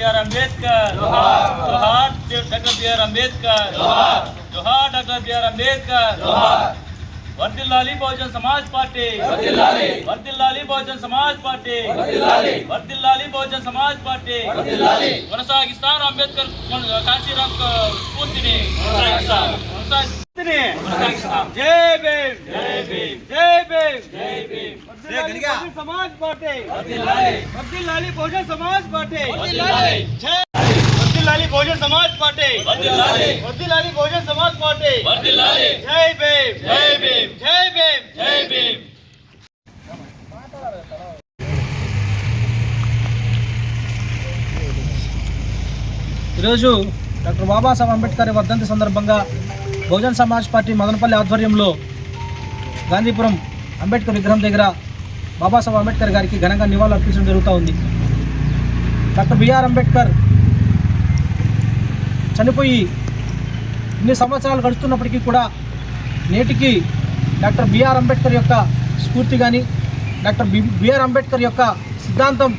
B Ambedkar. जोहार doctor B R Ambedkar. जोहार doctor B R Ambedkar. लाली बहुजन समाज पार्टी। लाली बहुजन समाज पार्टी। लाली बहुजन समाज पार्टी। కొనసాగిస్తాను అంబేద్కర్ కాశీరామ్ ने కొనసాగిస్తాను కొనసాగిస్తాను जय भीम। భీమ్ బహుజన్ సమాజ్ పార్టీ. వర్దిల్లాలి బహుజన్ సమాజ్ పార్టీ. జై వర్దిల్లాలి బహుజన్ సమాజ్ పార్టీ. వర్దిల్లాలి బహుజన్ సమాజ్ పార్టీ. జై భీమ్. జై భీమ్. జై భీమ్. జై భీమ్. ఈరోజు డాక్టర్ బాబాసాహెబ్ అంబేద్కర్ వర్ధంతి సందర్భంగా బహుజన్ సమాజ్ పార్టీ మదనపల్లి ఆధ్వర్యంలో గాంధీపురం అంబేద్కర్ విగ్రహం దగ్గర బాబాసాహెబ్ అంబేద్కర్ గారికి ఘనంగా నివాళులు అర్పించడం జరుగుతూ ఉంది. డాక్టర్ బిఆర్ అంబేద్కర్ చనిపోయి ఇన్ని సంవత్సరాలు గడుస్తున్నప్పటికీ కూడా నేటికి డాక్టర్ బిఆర్ అంబేద్కర్ యొక్క స్ఫూర్తి కానీ డాక్టర్ బి బిఆర్ అంబేద్కర్ యొక్క సిద్ధాంతం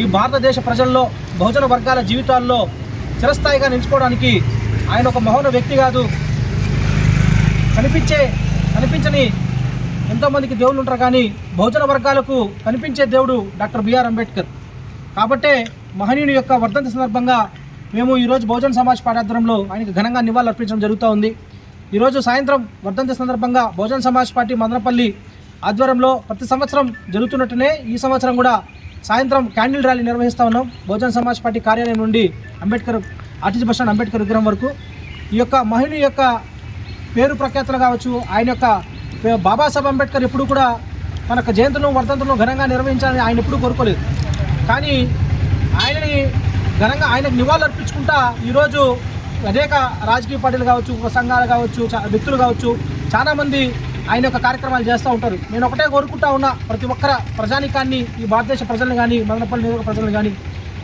ఈ భారతదేశ ప్రజల్లో బహుజన వర్గాల జీవితాల్లో చిరస్థాయిగా నిలిచిపోవడానికి ఆయన ఒక మహోన వ్యక్తి కాదు. కనిపించే కనిపించని ఎంతోమందికి దేవుళ్ళు ఉంటారు కానీ బహుజన వర్గాలకు కనిపించే దేవుడు డాక్టర్ బిఆర్ అంబేద్కర్. కాబట్టే మహనీయుని యొక్క వర్ధంతి సందర్భంగా మేము ఈరోజు బహుజన సమాజ్ పార్టీ ఆధ్వర్యంలో ఆయనకు ఘనంగా నివాళులు అర్పించడం జరుగుతూ ఉంది ఈరోజు సాయంత్రం వర్ధంతి సందర్భంగా బహుజన సమాజ్ పార్టీ మదనపల్లి ఆధ్వర్యంలో ప్రతి సంవత్సరం జరుగుతున్నట్టునే ఈ సంవత్సరం కూడా సాయంత్రం క్యాండిల్ ర్యాలీ నిర్వహిస్తూ ఉన్నాం. బహుజన సమాజ్ పార్టీ కార్యాలయం నుండి Ambedkar RTC bus stand Ambedkar విగ్రహం వరకు. ఈ యొక్క మహిళ యొక్క పేరు ప్రఖ్యాతులు కావచ్చు ఆయన యొక్క బాబాసాహెబ్ అంబేద్కర్ ఎప్పుడు కూడా మనకు జయంతులను వర్ధంతులను ఘనంగా నిర్వహించాలని ఆయన ఎప్పుడూ కోరుకోలేదు. కానీ ఆయనని ఘనంగా ఆయనకు నివాళులు అర్పించుకుంటా ఈరోజు అనేక రాజకీయ పార్టీలు కావచ్చు సంఘాలు కావచ్చు చా- వ్యక్తులు కావచ్చు చాలామంది ఆయన యొక్క కార్యక్రమాలు చేస్తూ ఉంటారు. నేను ఒకటే కోరుకుంటా ఉన్నా ప్రతి ఒక్కర ప్రజానికాన్ని ఈ భారతదేశ ప్రజలను కానీ మదనపల్లి నియోజక ప్రజలను కానీ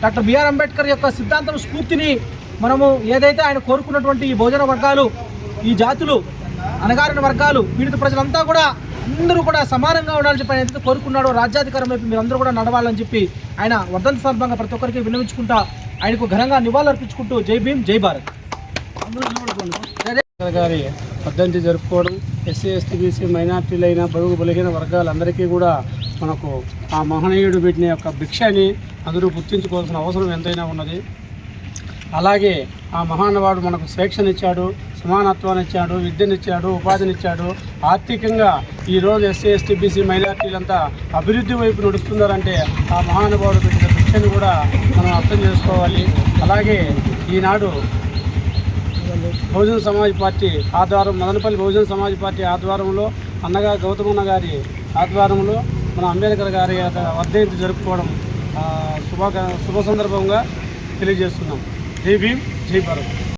డాక్టర్ బిఆర్ అంబేద్కర్ యొక్క సిద్ధాంతం స్ఫూర్తిని మనము ఏదైతే ఆయన కోరుకున్నటువంటి ఈ భోజన వర్గాలు ఈ జాతులు అణగారిన వర్గాలు పీడిత ప్రజలంతా కూడా అందరూ కూడా సమానంగా ఉండాలని చెప్పి ఆయన కోరుకున్నాడో రాజ్యాధికారం వైపు మీరు అందరూ కూడా నడవాలని చెప్పి ఆయన వర్ధంతి సందర్భంగా ప్రతి ఒక్కరికి విన్నవించుకుంటా ఆయనకు ఘనంగా నివాళులు అర్పించుకుంటూ జై భీమ్ జై భారత్. గారి వర్ధంతి జరుపుకోవడం ఎస్సీ ఎస్టీ బీసీ మైనార్టీలైన బడుగు బలహీన వర్గాలందరికీ కూడా మనకు ఆ మహనీయుడు పెట్టిన యొక్క భిక్షని అందరూ గుర్తించుకోవాల్సిన అవసరం ఎంతైనా ఉన్నది. అలాగే ఆ మహానుభావుడు మనకు స్వేచ్ఛనిచ్చాడు. సమానత్వాన్ని ఇచ్చాడు విద్యనిచ్చాడు ఉపాధినిచ్చాడు. ఆర్థికంగా ఈరోజు ఎస్సీ ఎస్టీ బీసీ మైనార్టీలంతా అభివృద్ధి వైపు నడుస్తున్నారంటే ఆ మహానుభావుడు పెట్టిన భిక్షని కూడా మనం అర్థం చేసుకోవాలి. అలాగే ఈనాడు బహుజన సమాజ్ పార్టీ ఆధ్వర్యం మదనపల్లి బహుజన సమాజ్ పార్టీ ఆధ్వర్యంలో అన్నగా గౌతమన్న గారి ఆధ్వర్యంలో మన అంబేద్కర్ గారి యొక్క వర్ధంతి జరుపుకోవడం శుభ శుభ సందర్భంగా తెలియజేస్తున్నాం. జై భీమ్ జై భారత్.